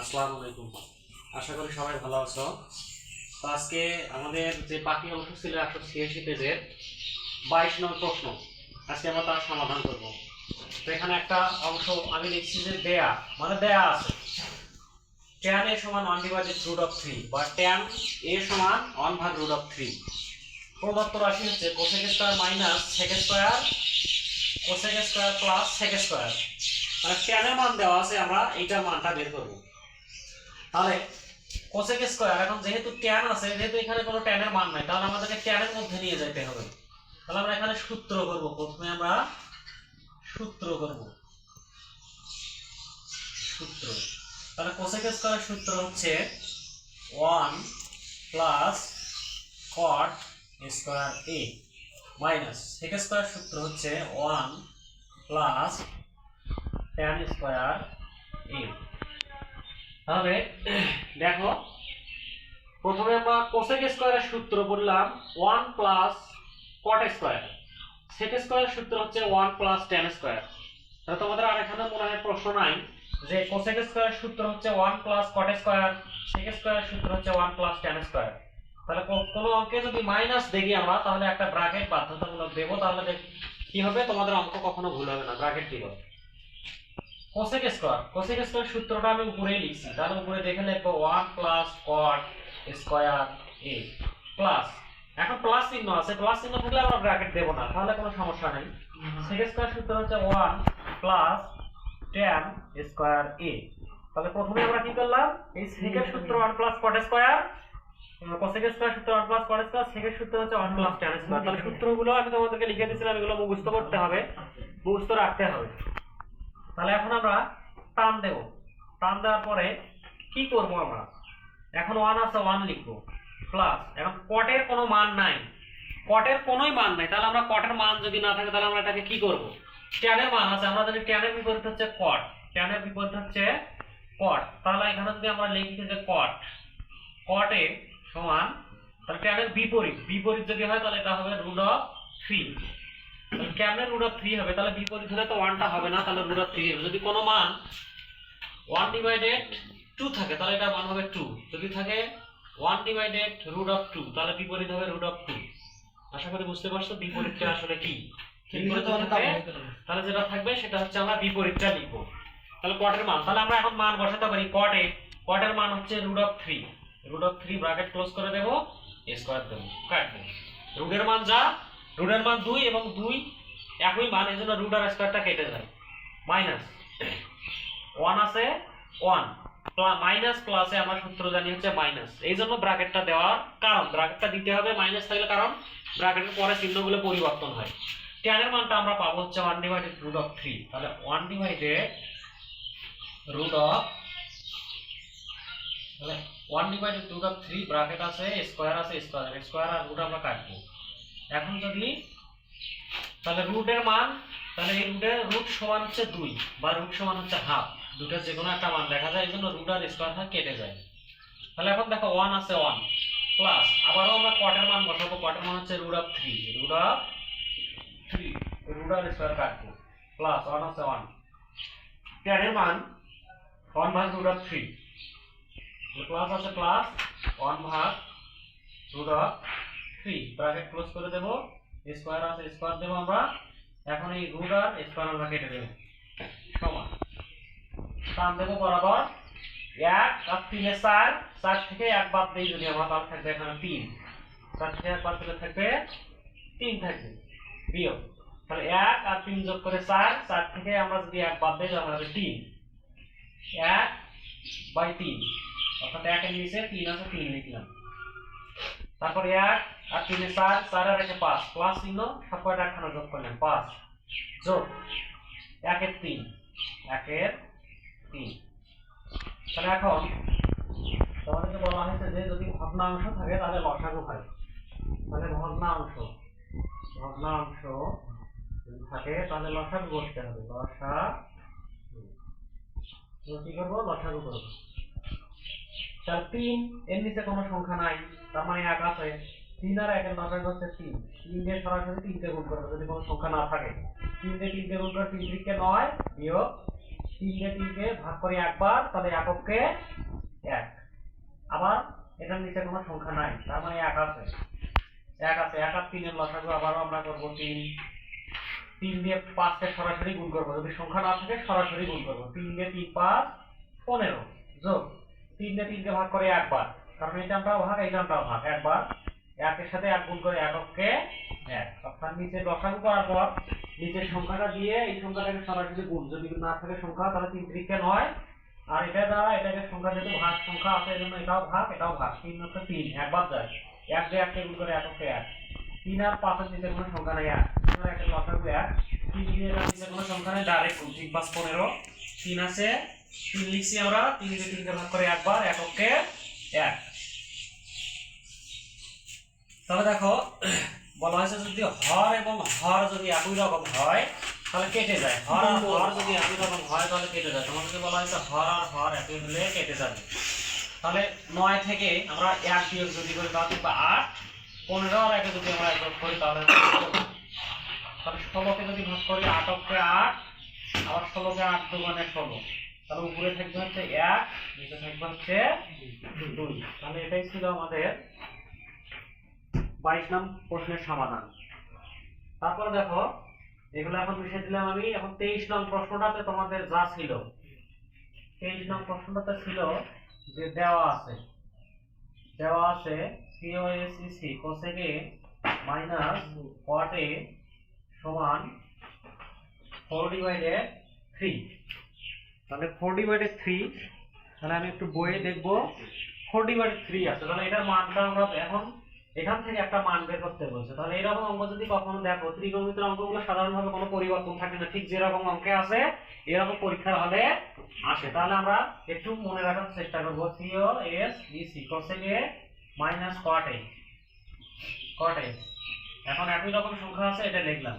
আসসালামু আলাইকুম। আশা করি সবাই ভালো আছো। তো আজকে আমাদের যে বাকি অংশ ছিল একশো ছিয়াশি পেজের বাইশ নং প্রশ্ন, আজকে আমরা তার সমাধান করব। তো এখানে একটা অংশ আমি লিখছি যে দেয়া মানে দেয়া আছে। ট্যান এ সমান one divided root of three বা ট্যান এ সমান ওয়ান ভাগ রুট অফ থ্রি প্রদত্ত রাশি হচ্ছে cosec square minus sec square cosec square plus sec square মানে ট্যানের মান দেওয়া আছে, আমরা এইটার মানটা বের করব। তাহলে কোসেক স্কোয়ার এখন যেহেতু ট্যান আছে, যেহেতু এখানে কোনো ট্যানের মান নাই, তাহলে আমাদেরকে ট্যানের মধ্যে নিয়ে যেতে হবে। তাহলে আমরা এখানে সূত্র করব। প্রথমে আমরা সূত্র করব। সূত্র। তাহলে কোসেক স্কোয়ারের সূত্র হচ্ছে one plus cot square A minus sec square সূত্র হচ্ছে one plus tan square A তাহলে, দেখো, প্রথমে আমরা কোসেক স্কোয়ারের সূত্র বললাম one plus cot square sec স্কোয়ারের সূত্র হচ্ছে ওয়ান প্লাস টেন স্কোয়ার তাহলে তোমাদের আর এখানে মনে হয় প্রশ্ন নাই যে কোসেক স্কোয়ারের সূত্র হচ্ছে one plus cot square sec স্কোয়ারের সূত্র হচ্ছে ওয়ান প্লাস টেন স্কোয়ার তাহলে কোনো অঙ্কে যদি মাইনাস দেখি আমরা, তাহলে একটা ব্র্যাকেট বাধ্যতামূলক দেবো, তাহলে কি হবে? তোমাদের অঙ্ক কখনো ভুল হবে না। ব্র্যাকেট দিব কোসেক স্কোয়ার কোসেক স্কোয়ার সূত্রটা আমি উপরেই লিখছি। তাহলে উপরে দেখে লিখব one plus cot square A plus. এখন প্লাস চিহ্ন আছে, প্লাস চিহ্ন থাকলে আমরা ব্র্যাকেট দেবো না, তাহলে কোনো সমস্যা নেই। সেক স্কোয়ার সূত্র হচ্ছে one plus tan square A তাহলে প্রথমে আমরা কি করলাম? এই সেকের সূত্র one plus cot square cosec square সূত্র ওয়ান প্লাস কট স্কোয়ার সূত্র হচ্ছে ওয়ান প্লাস টেন স্কোয়ার। তাহলে সূত্রগুলো আমি তোমাদেরকে লিখে দিয়েছিলাম, এগুলো মুখস্থ করতে হবে, মুখস্থ রাখতে হবে। তাহলে এখন আমরা টান দেব। টান দেওয়ার পরে কি করব আমরা? এখন ওয়ান আছে ওয়ান লিখব। প্লাস এখন কটের কোনো মান নাই। কটের কোনোই মান নাই। তাহলে আমরা কটের মান যদি না থাকে, তাহলে আমরা এটাকে কি করব? ট্যানের মান আছে। আমরা জানি ট্যানের বিপরীত হচ্ছে কট ট্যানের বিপরীত হচ্ছে কট তাহলে এখানে যদি আমরা লিখি যে কট কটে সমান, তাহলে ট্যানের বিপরীত। বিপরীত যদি হয়, তাহলে এটা হবে রুট অফ থ্রি কেমনে রুট অফ থ্রি হবে তাহলে বিপরীত হলে তো ওয়ানটা হবে না তাহলে রুট অফ থ্রি হবে। যদি কোনো মান ওয়ান ডিভাইডেড টু থাকে তাহলে এটা মান হবে টু যদি থাকে one divided root of two তাহলে বিপরীত হবে রুট অফ টু আশা করি বুঝতে পারছ বিপরীতটা আসলে কি? তাহলে যেটা থাকবে সেটা হচ্ছে আমরা বিপরীতটা লিখব। তাহলে কটের মান তাহলে আমরা এখন মান বসাতে পারি কটে কটের মান হচ্ছে root of three root of three bracket close করে দেবো স্কোয়ার দেবো। কাটবো রুটের মান যা রুটের মান দুই এবং দুই একই মান, এই জন্য রুট আর স্কোয়ারটা কেটে যায়। মাইনাস ওয়ান আছে ওয়ান মাইনাস প্লাসে আমার সূত্র জানি হচ্ছে মাইনাস এই জন্য ব্র্যাকেটটা দেওয়ার কারণ, ব্র্যাকেটটা দিতে হবে মাইনাস থাকলে কারণ, ব্র্যাকেটের পরে চিহ্নগুলো পরিবর্তন হয়। টেনের মানটা আমরা পাবো হচ্ছে one divided root of three তাহলে ওয়ান ডিভাইডেড রুট অফ তাহলে one divided root of three bracket আছে স্কোয়ার আছে স্কোয়ার স্কোয়ার আর রুট আমরা কাটবো। এখন যদি তাহলে রুটের মান, তাহলে এই রুটের রুট সমান হচ্ছে দুই বা রুট সমান হচ্ছে হাফ দুটোর যে কোনো একটা মান দেখা যায়, এই জন্য রুট আর স্কোয়ারটা কেটে যায়। তাহলে এখন দেখো ওয়ান আছে ওয়ান প্লাস আবারও আমরা কটের মান বসাবো। কটের মান হচ্ছে root of three root of three root R square কাটবো। প্লাস ওয়ান আছে ওয়ান টেনের মান ওয়ান ভাগ রুট অফ থ্রি প্লাস আছে প্লাস ওয়ান ভাগ রুট অফ ব্র্যাকেট ক্লোজ করে দেবো। স্কোয়ার আছে স্কোয়ার দেবো আমরা। এখন এই রুট আর স্কোয়ার আমরা কেটে দেবো। সমান। টান দেবো বরাবর এক আর তিনে চার। চার থেকে এক বাদ দিই যদি আমার তাহলে থাকবে এখানে তিন। চার থেকে এক বাদ দিলে থাকবে তিন থাকবে। বিয়োগ। তাহলে এক আর তিন যোগ করে চার। চার থেকে আমরা যদি এক বাদ দিই তাহলে তিন। এক বাই তিন। অর্থাৎ একের নিচে তিন আছে, তিন লিখলাম। তারপর এক, আর তিনে চার চার আর একে পাঁচ। প্লাস চিহ্ন, সব কয়টা একখানা যোগ করলেন? পাঁচ। যোগ। একের তিন। একের তিন। তাহলে এখন তোমাদেরকে বলা হয়েছে যে যদি ভগ্নাংশ থাকে, তাহলে লসাগু হয়। তাহলে ভগ্নাংশ। ভগ্নাংশ যদি থাকে, তাহলে লসাগু বসতে হবে। লসা কি করব? লসাগু করব। তার তিন, এর নিচে কোনো সংখ্যা নাই। তার মানে এক আছে, তিন আর একের লসাগু হচ্ছে তিন। তিন দিয়ে সরাসরি তিনটে গুণ করবে যদি কোনো সংখ্যা না থাকে। তিন দিয়ে তিনটে গুণ করে তিন তিরিকে নয় বিয়োগ তিন দিয়ে তিনকে ভাগ করে একবার, তাহলে এককে এক। আবার এটার নিচে কোনো সংখ্যা নাই তার মানে এক আছে। এক আছে, এক আর তিনের লসাগু আবারও আমরা করব তিন। তিন দিয়ে পাঁচকে সরাসরি গুণ করব, যদি সংখ্যা না থাকে সরাসরি গুণ করব। তিন দিয়ে তিন পাঁচ, পনেরো। যোগ, তিন দিয়ে তিনকে ভাগ করে একবার। কারণ এই টানটাও ভাগ এই টানটাও ভাগ। একবার, একের সাথে এক গুণ করে এককে এক। অর্থাৎ নিচে লসাগু করার পর, নিচের সংখ্যাটা দিয়ে এই সংখ্যাটাকে সরাসরি গুণ যদি না থাকে সংখ্যা, তাহলে তিন তিরিকে নয়। আর এটা দ্বারা এটাকে সংখ্যা যেহেতু ভাগ, সংখ্যা আছে এই জন্য এটাও ভাগ এটাও ভাগ। তিন হচ্ছে তিন, একবার যায়। এক দিয়ে এককে গুণ করে এককে এক। তিন আর পাঁচের নিচে কোনো সংখ্যা নেই, এক। একের লসাগু এক। তিন দিয়ে এটার নিচে কোনো সংখ্যা নেই ডাইরেক্ট গুণ। তিন পাঁচ পনেরো। তিন আছে, তিন লিখছি আমরা, তিন দিয়ে তিনকে ভাগ করে একবার এককে এক। তাহলে দেখো বলা হয়েছে যদি হর এবং হর যদি একই রকম হয় তাহলে কেটে যায়। হর আর হর যদি একই রকম হয় তাহলে কেটে যায়। তোমাদেরকে বলা হয়েছে হর আর হর একই হলে কেটে যাবে। তাহলে নয় থেকে আমরা এক বিয়োগ যদি করি তাহলে দেখব আট। পনেরো আর একে যদি আমরা যোগ করি তাহলে তাহলে ষোলোকে যদি ভাগ করি আটকে আট। আবার ষোলোকে আট দোকানে ষোলো। তাহলে উপরে থাকবে হচ্ছে এক নিচে থাকবে হচ্ছে দুই। তাহলে এটাই ছিল আমাদের বাইশ নং প্রশ্নের সমাধান। তারপরে দেখো, এগুলো এখন মিশে দিলাম আমি, এখন তেইশ নং প্রশ্নটাতে তোমাদের যা ছিল, তেইশ নং প্রশ্নটাতে ছিল যে দেওয়া আছে দেওয়া আছে সিওএসিসি কোসেকে মাইনাস কট এ সমান ফোর ডিভাইডেড থ্রি তাহলে ফোর ডিভাইডেড থ্রি তাহলে আমি একটু বইয়ে দেখব। ফোর ডিভাইডেড থ্রি আছে, তাহলে এটার মানটা আমরা এখন এখান থেকে একটা মান বের করতে বলছে। তাহলে এরকম অঙ্ক যদি কখনো দেখো, ত্রিকোণমিতির অঙ্কগুলো সাধারণভাবে কোনো পরিবর্তন থাকে না। ঠিক যেরকম অঙ্কে আছে, এরকম পরীক্ষার হলে আসে। তাহলে আমরা একটু মনে রাখার চেষ্টা করব। C O S B C cosec A minus cot A cot A এখন একই রকম সংখ্যা আছে, এটা লিখলাম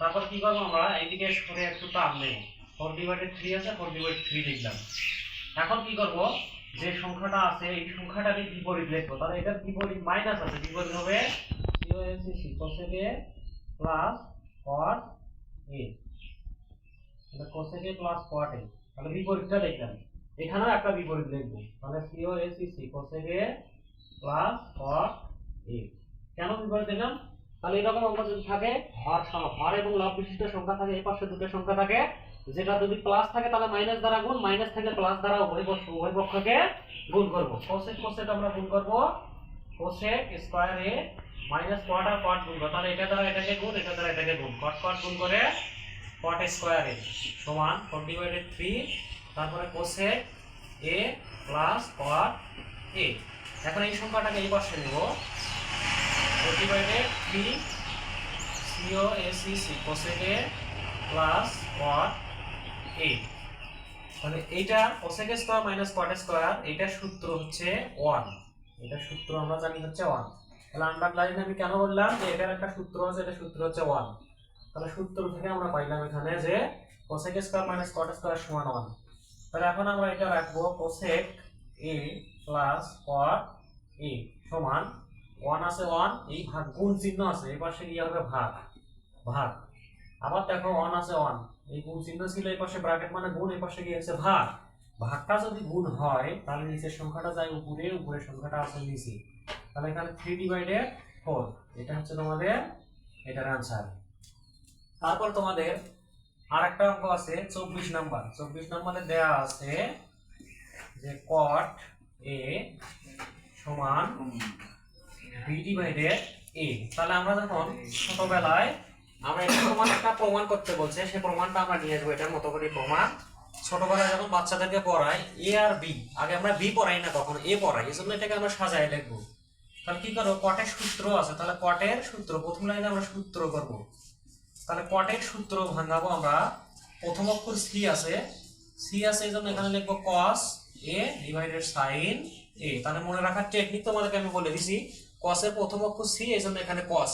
তারপর কি করব আমরা? এইদিকে সরে একটু টান নেব। ফোর ডিভাইডেড থ্রি আছে ফোর ডিভাইডেড থ্রি লিখলাম এখন কি করব? যে সংখ্যাটা আছে, এই সংখ্যাটাকে বিপরীত লিখব। তাহলে এটার বিপরীত মাইনাস আছে। বিপরীত হবে সিওএসসি cosec A plus cot A এটা cosec A plus cot A তাহলে বিপরীতটা লিখলাম এখানেও একটা বিপরীত লিখব। তাহলে সিওএসসি cosec A plus cot A কেন বিপরীত দিলাম তাহলে এরকম অঙ্ক যদি থাকে, হর হর এবং লব বিশিষ্ট সংখ্যা থাকে এই পাশে দুটো সংখ্যা থাকে যেটা যদি প্লাস থাকে তাহলে মাইনাস দ্বারা গুণ মাইনাস থাকলে প্লাস দ্বারা উভয় পক্ষ উভয় পক্ষকে গুণ করব কোসেক কোসেক আমরা গুণ করব। Cosec square A minus cot R cot গুণ তাহলে এটা দ্বারা এটাকে গুণ, এটা দ্বারা এটাকে গুণ। কট কট গুণ করে কট স্কয়ার এ সমান 4 ডিভাইডেড 3 তারপরে cosec A plus cot A এখন এই সংখ্যাটাকে এই পাশে নেব। 4 ডিভাইডেড 3 সিও ACC cosec A plus cot A তাহলে এইটা cosec square minus cot square এইটার সূত্র হচ্ছে 1 এটার সূত্র আমরা জানি হচ্ছে 1 তাহলে আন্ডারলাইন আমি কেন বললাম যে এটার একটা সূত্র আছে, এটা সূত্র হচ্ছে 1 তাহলে সূত্র থেকে আমরা পাইলাম এখানে যে cosec square minus cot square সমান 1 তাহলে এখন আমরা এটা রাখব cosec A plus cot A সমান 1 আছে 1 এই ভাগ গুণ চিহ্ন আছে, এই পাশে কি হবে ভাগ। ভাগ। আবার দেখো 1 আছে 1 এই গুণ চিহ্ন ছিল এই পাশে ব্র্যাকেট মানে গুণ, এই পাশে আছে ভাগ। ভাগটা যদি গুণ হয়, তাহলে নিচের সংখ্যাটা যায় উপরে, উপরের সংখ্যাটা আছে নিচে। তাহলে এখানে থ্রি ডিভাইডেড ফোর এটা হচ্ছে তোমাদের এটার আনসার তারপর তোমাদের আর একটা অঙ্ক আছে, চব্বিশ নাম্বার। চব্বিশ নাম্বারে দেয়া আছে যে কট এ সমান বি ডিভাইডেড এ তাহলে আমরা যখন ছোটবেলায় আমরা এটা প্রমাণ একটা প্রমাণ করতে বলছে। সেই প্রমাণটা আমরা নিয়ে আসব এটার মতো করে প্রমাণ। ছোটবেলায় যখন বাচ্চাদেরকে পড়াই এ আর বি আগে আমরা বি পড়াই না কখনো এ পড়াই এই জন্য এটাকে আমরা সাজাই লিখব। তাহলে কি করব? কটের সূত্র আছে, তাহলে কটের সূত্র, প্রথম লাইনে আমরা সূত্র করব। তাহলে কটের সূত্র ভাঙাবো আমরা, প্রথম অক্ষর সি আছে। সি আছে এই জন্য এখানে লিখব কস এ ডিভাইডেড সাইন এ তাহলে মনে রাখার টেকনিক তোমাদেরকে আমি বলে দিছি। কসের প্রথম অক্ষর সি এই জন্য এখানে কস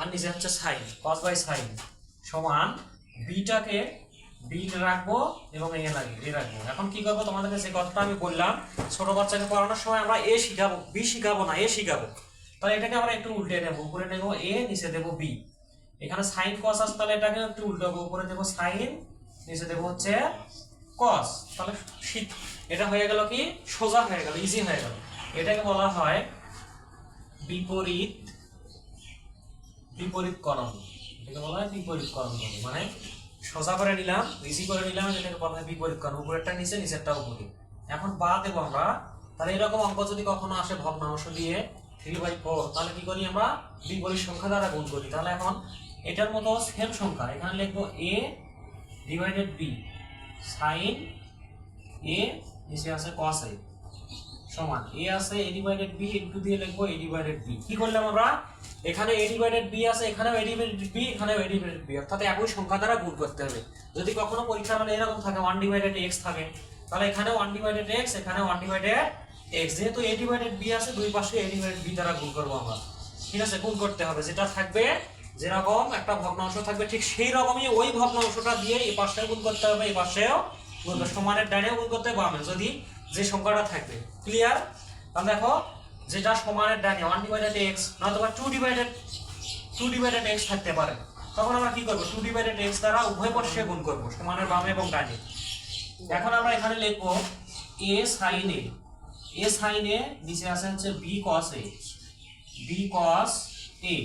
আর নিচে হচ্ছে সাইন কস বাই সাইন, সমান বিটাকে বি রাখব এবং এ লাগে এ রাখব। এখন কি করব তোমাদেরকে যে কথাটা আমি বললাম, ছোট বাচ্চাকে পড়ানোর সময় আমরা এ শিখাবো, বি শিখাবো না, এ শিখাবো। তাহলে এটাকে আমরা একটু উল্টে নেব, উপরে নেব এ, নিচে দেবো বি। এখানে সাইন কস আছে, তাহলে এটাকে একটু উল্টাবো উপরে দেবো সাইন, নিচে দেবো হচ্ছে কস তাহলে শীত, এটা হয়ে গেল কি? সোজা হয়ে গেল ইজি হয়ে গেল। এটাকে বলা হয় বিপরীত বিপরীতকরণ এটাকে বলা হয় বিপরীতকরণ করো। মানে সোজা করে নিলাম ইজি করে নিলাম, এটাকে বলা হয় বিপরীত করণ উপরেরটা নিচে নিচেরটা উপরে। এখন বা দেবো আমরা। তাহলে এরকম অঙ্ক যদি কখনো আসে ভগ্নাংশ দিয়ে থ্রি বাই ফোর তাহলে কি করি আমরা? বিপরীত সংখ্যা দ্বারা গুণ করি। তাহলে এখন এটার মতো সেম সংখ্যা, এখানে লিখব A divided B sine A নিচে আছে কস এ সমান এ আছে এ ডিভাইডেড বি ইনটু দিয়ে লিখব এ ডিভাইডেড বি কি করলাম আমরা? এখানে এ ডিভাইডেড বি আছে, এখানেও এ ডিভাইডেড বি এখানেও এ ডিভাইডেড বি অর্থাৎ একই সংখ্যা দ্বারা গুণ করতে হবে। যদি কখনো পরীক্ষা মানে এরকম থাকে ওয়ান ডিভাইডেড এক্স থাকে, তাহলে এখানে ওয়ান ডিভাইডেড এক্স এখানে ওয়ান ডিভাইডেড এক্স যেহেতু এ ডিভাইডেড বি আছে, দুই পাশে এ ডিভাইডেড বি দ্বারা গুণ করব আমরা। ঠিক আছে? গুণ করতে হবে। যেটা থাকবে, যেরকম একটা ভগ্নাংশ থাকবে, ঠিক সেই রকমই ওই ভগ্নাংশটা দিয়ে এই পাশে গুণ করতে হবে এই পাশেও গুণ সমানের ডাইনেও গুণ করতে হবে যদি যে সংখ্যাটা থাকবে। ক্লিয়ার তাহলে দেখো, যেটা সমানের ডাইনে ওয়ান ডিভাইডেড এক্স নয়তো two divided two divided x থাকতে পারে। তখন আমরা কি করব? টু ডিভাইডেড এক্স দ্বারা উভয় পাশে গুণ করব, সমানের বামে এবং ডাইনে এখন আমরা এখানে লিখব এ sine A A sine A নিচে আছে হচ্ছে B cos A B cos A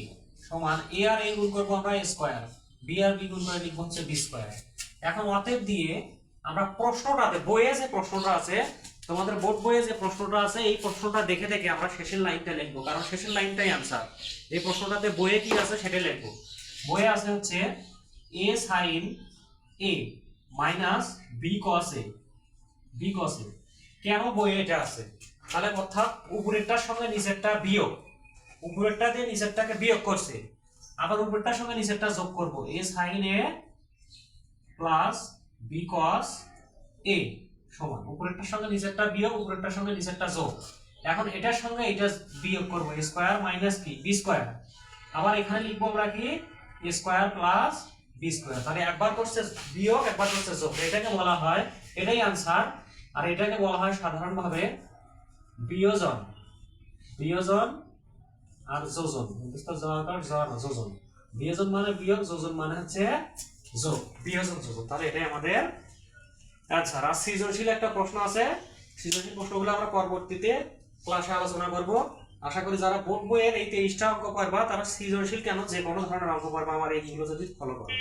সমান এ আর এ গুণ করব আমরা স্কোয়ার বি আর বি গুণ করে লিখব হচ্ছে বি স্কোয়ার এখন অতএব দিয়ে আমরা প্রশ্নটাতে, বইয়ে যে প্রশ্নটা আছে তোমাদের বোর্ড বইয়ে যে প্রশ্নটা আছে, এই প্রশ্নটা দেখে দেখে আমরা শেষের লাইনটা লিখব। কারণ শেষের লাইনটাই আনসার এই প্রশ্নটাতে বইয়ে কি আছে সেটা লিখব। বইয়ে আছে হচ্ছে A sine A minus B cos A B cos A কেন বইয়ে এটা আছে? তাহলে অর্থাৎ উপরেরটার সঙ্গে নিচেরটা বিয়োগ। উপরেরটা দিয়ে নিচেরটাকে বিয়োগ করছে। আবার উপরেরটার সঙ্গে নিচেরটা যোগ করব। A sine A plus B cos A সমান। উপরেরটার সঙ্গে নিচেরটা বিয়োগ, উপরেরটার সঙ্গে নিচেরটা যোগ। এখন এটার সঙ্গে এটা বিয়োগ করব স্কোয়ার মাইনাস কি বি স্কোয়ার আবার এখানে লিখব আমরা কি? স্কোয়ার প্লাস বি স্কোয়ার তাহলে একবার করছে বিয়োগ, একবার করছে যোগ। এটাকে বলা হয়, এটাই আনসার আর এটাকে বলা হয় সাধারণভাবে বিয়োজন। বিয়োজন আর যোজন। যোজন। বিয়োজন মানে বিয়োগ, যোজন মানে হচ্ছে যোগ। বিয়োজন, যোজন। তাহলে এটাই আমাদের অ্যান্সার আর সৃজনশীল একটা প্রশ্ন আছে। সৃজনশীল প্রশ্নগুলো আমরা পরবর্তীতে ক্লাসে আলোচনা করব। আশা করি যারা বোর্ড বইয়ের এই তেইশটা অঙ্ক পারবা তারা সৃজনশীল কেন যে কোনো ধরনের অঙ্ক পারবা আমার এইগুলো যদি ফলো করো।